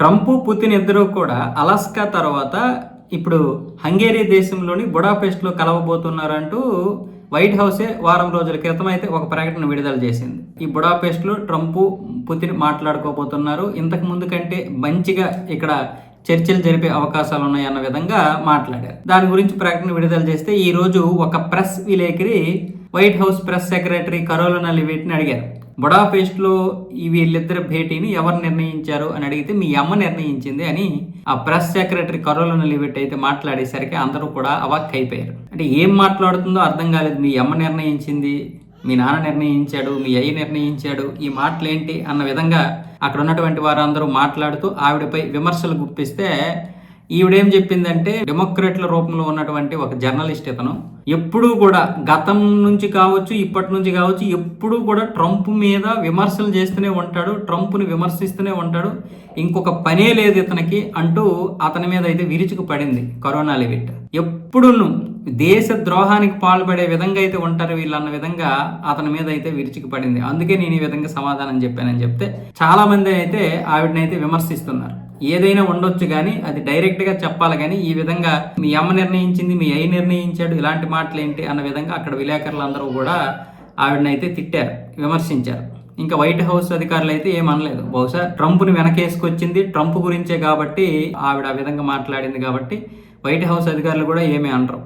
Trump Putin ఇద్దరు కూడా Alaska తర్వాత ఇప్పుడు హంగేరీ దేశంలోని బుడాపెస్ట్లో కలవబోతున్నారంటూ వైట్ హౌసే వారం రోజుల క్రితం అయితే ఒక ప్రకటన విడుదల చేసింది. ఈ బుడాపెస్ట్లో ట్రంప్ పుతిన్ మాట్లాడుకోబోతున్నారు. ఇంతకు ముందు కంటే మంచిగా ఇక్కడ చర్చలు జరిపే అవకాశాలు ఉన్నాయన్న విధంగా మాట్లాడారు. దాని గురించి ప్రకటన విడుదల చేస్తే ఈ రోజు ఒక ప్రెస్ విలేకరి white house press secretary Karoline వీటిని అడిగారు. బుడాపేస్ట్లో ఈ వీళ్ళిద్దరి భేటీని ఎవరు నిర్ణయించారు అని అడిగితే మీ అమ్మ నిర్ణయించింది అని ఆ ప్రెస్ సెక్రటరీ కరోలన నిలబెట్టి అయితే మాట్లాడేసరికి అందరూ కూడా అవాక్ అయిపోయారు. అంటే ఏం మాట్లాడుతుందో అర్థం కాలేదు. మీ అమ్మ నిర్ణయించింది మీ నాన్న నిర్ణయించాడు మీ అయ్య నిర్ణయించాడు ఈ మాటలేంటి అన్న విధంగా అక్కడ ఉన్నటువంటి వారందరూ మాట్లాడుతూ ఆవిడపై విమర్శలు గుప్పిస్తే ఈవిడేం చెప్పిందంటే డెమోక్రాట్ల రూపంలో ఉన్నటువంటి ఒక జర్నలిస్ట్ ఇతను. ఎప్పుడూ కూడా గతం నుంచి కావచ్చు ఇప్పటి నుంచి కావచ్చు ఎప్పుడూ కూడా ట్రంప్ మీద విమర్శలు చేస్తూనే ఉంటాడు ట్రంప్ని విమర్శిస్తూనే ఉంటాడు. ఇంకొక పనే లేదు ఇతనికి అంటూ అతని మీద అయితే విరుచుకు పడింది కరోనా లిమిట్. ఎప్పుడును దేశ ద్రోహానికి పాల్పడే విధంగా అయితే ఉంటారు వీళ్ళన్న విధంగా అతని మీద అయితే విరుచుకు పడింది. అందుకే నేను ఈ విధంగా సమాధానం చెప్పానని చెప్తే చాలామంది అయితే ఆవిడనైతే విమర్శిస్తున్నారు. ఏదైనా ఉండొచ్చు కానీ అది డైరెక్ట్గా చెప్పాలి కానీ ఈ విధంగా మీ అమ్మ నిర్ణయించింది మీ అయ్య నిర్ణయించాడు ఇలాంటి మాటలు ఏంటి అన్న విధంగా అక్కడ విలేకరులు అందరూ కూడా ఆవిడనైతే తిట్టారు విమర్శించారు. ఇంకా వైట్ హౌస్ అధికారులు అయితే ఏమనలేదు బహుశా ట్రంప్ని వెనకేసుకొచ్చింది ట్రంప్ గురించే కాబట్టి ఆవిడ ఆ విధంగా మాట్లాడింది కాబట్టి వైట్ హౌస్ అధికారులు కూడా ఏమీ అనరు.